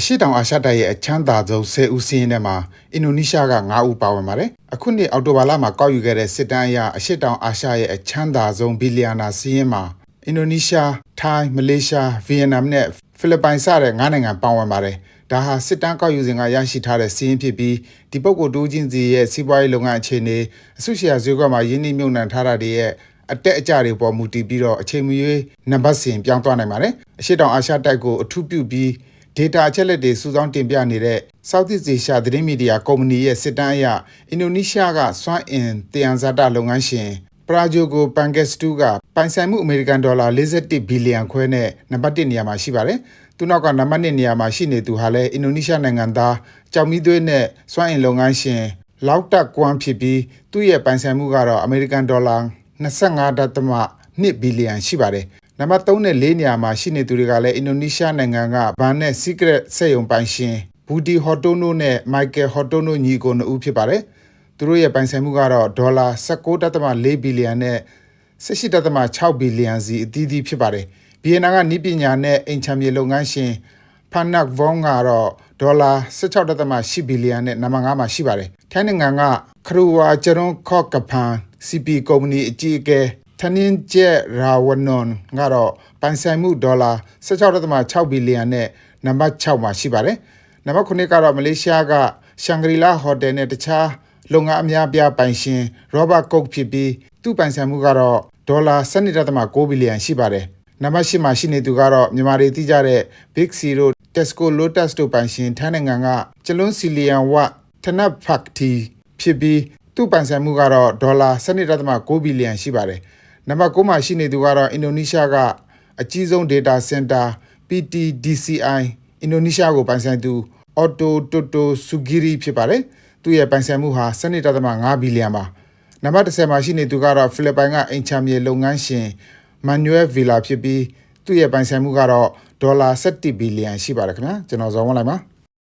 အရှိတောင်အာရှတိုက်ရဲ့အချမ်းသာဆုံး10ဦးစီးရင်ထဲမှာအင်ဒိုနီးရှားက9ဦးပါဝင်ပါတယ်။အခုနှစ်အောက်တိုဘာလမှာကောက်ယူခဲ့တဲ့စစ်တမ်းအရအရှိတောင်အာရှရဲ့အချမ်းသာဆုံးဘီလီယံနာစီးရင်မှာအင်ဒိုနီးရှား၊ထိုင်း၊မလေးရှား၊ဗီယက်နမ်နဲ့ဖိလစ်ပိုင်စတဲ့9နိုင်ငံပါဝင်ပါတယ်။ဒါဟာစစ်တမ်းကောက်ယူစဉ်ကရရှိထားတဲ့စီးရင်ဖြစ်ပြီးဒီပုဂ္ဂိုလ်တူးချင်းစီရဲ့စီးပွားရေးလုပ်ငန်းအခြေအနေအစုရှယ်ယာဈေးကွက်မှာယင်းနှိမ့်မြုပ်နှံထားတာတွေရဲ့အတက်အကျတွေပေါ်မူတည်ပြီးတော့အချိန်မရွေးနံပါတ်စဉ်ပြောင်းသွားနိုင်ပါတယ်။အရှိတောင်အာရှတိုက်ကိုအထူးပြုပြီး data အချက်လက်တွေစုဆောင်းတင်ပြနေတဲ့ Southeast Asia သတင်းမီဒီယာကုမ္ပဏီရဲ့စစ်တမ်းအရအင်ဒိုနီးရှားကစွမ်းအင်တယံဇာတလုပ်ငန်းရှင်ပရာဂျိုကိုပန်ကက်စတူကပိုင်ဆိုင်မှုအမေရိကန်ဒေါ်လာ41ဘီလီယံခွဲနဲ့နံပါတ်1နေရာမှာရှိပါတယ်။သူနောက်ကနံပါတ်2နေရာမှာရှိနေသူဟာလည်းအင်ဒိုနီးရှားနိုင်ငံသားကြောင်မီသွေးနဲ့စွမ်းအင်လုပ်ငန်းရှင်လောက်တက်ကွမ်ဖြစ်ပြီးသူ့ရဲ့ပိုင်ဆိုင်မှုကတော့အမေရိကန်ဒေါ်လာ25.2ဘီလီယံရှိပါတယ်။ နံပါတ်3နဲ့4နေရာမှာရှိနေသူတွေကလည်းအင်ဒိုနီးရှားနိုင်ငံကဘန်နဲ့ Secret စက်ရုံပိုင်ရှင်ဘူဒီဟော်တိုနိုနဲ့မိုက်ကယ်ဟော်တိုနိုညီကိုနှစ်ဦးဖြစ်ပါတယ်။သူတို့ရဲ့ပိုင်ဆိုင်မှုကတော့ဒေါ်လာ19.4ဘီလီယံနဲ့18.6ဘီလီယံစီအသီးသီးဖြစ်ပါတယ်။ဘီယက်နမ်ကနီးပညာနဲ့အိမ်ချမ်းမြေလုပ်ငန်းရှင်ဖန်နက်ဗွန်ကတော့ဒေါ်လာ16.8ဘီလီယံနဲ့နံပါတ်5မှာရှိပါတယ်။ထိုင်းနိုင်ငံကခရူဝါကျရွန်ခော့ကဖန် CP ကုမ္ပဏီအကြီးအကဲ ထနင်းကျက်ရာဝနွန်ကတော့ပိုင်ဆိုင်မှုဒေါ်လာ16.6ဘီလီယံနဲ့နံပါတ်6မှာရှိပါတယ်။နံပါတ်9ကတော့မလေးရှားကရှန်ဂရီလာဟိုတယ်နဲ့တခြားလုပ်ငန်းအများပြားပိုင်ရှင်ရောဘတ်ကုတ်ဖြစ်ပြီးသူ့ပိုင်ဆိုင်မှုကတော့ဒေါ်လာ12.6ဘီလီယံရှိပါတယ်။နံပါတ်10မှာရှိနေသူကတော့မြန်မာတွေသိကြတဲ့ Big Zero Tesco Lotus တို့ပိုင်ရှင်ထိုင်းနိုင်ငံကကျလွန်းစီလီယံဝတ်ထနပ်ဖက်တီဖြစ်ပြီးသူ့ပိုင်ဆိုင်မှုကတော့ဒေါ်လာ12.6ဘီလီယံရှိပါတယ်။ နံပါတ်9မှာရှိနေသူကတော့အင်ဒိုနီးရှားကအကြီးဆုံး data center PTDCI အင်ဒိုနီးရှားကိုပိုင်ဆိုင်သူ Otto Toto Sugiri ဖြစ်ပါတယ်။သူ့ရဲ့ပိုင်ဆိုင်မှုဟာ12.5ဘီလီယံပါ။နံပါတ်10မှာရှိနေသူကတော့ဖိလစ်ပိုင်ကအိမ်ချမ်းမြေလုပ်ငန်းရှင် Manuel Villa ဖြစ်ပြီးသူ့ရဲ့ပိုင်ဆိုင်မှုကတော့ဒေါ်လာ17ဘီလီယံရှိပါတယ်ခင်ဗျာကျွန်တော်ဇော်ဝန်းလိုက်ပါ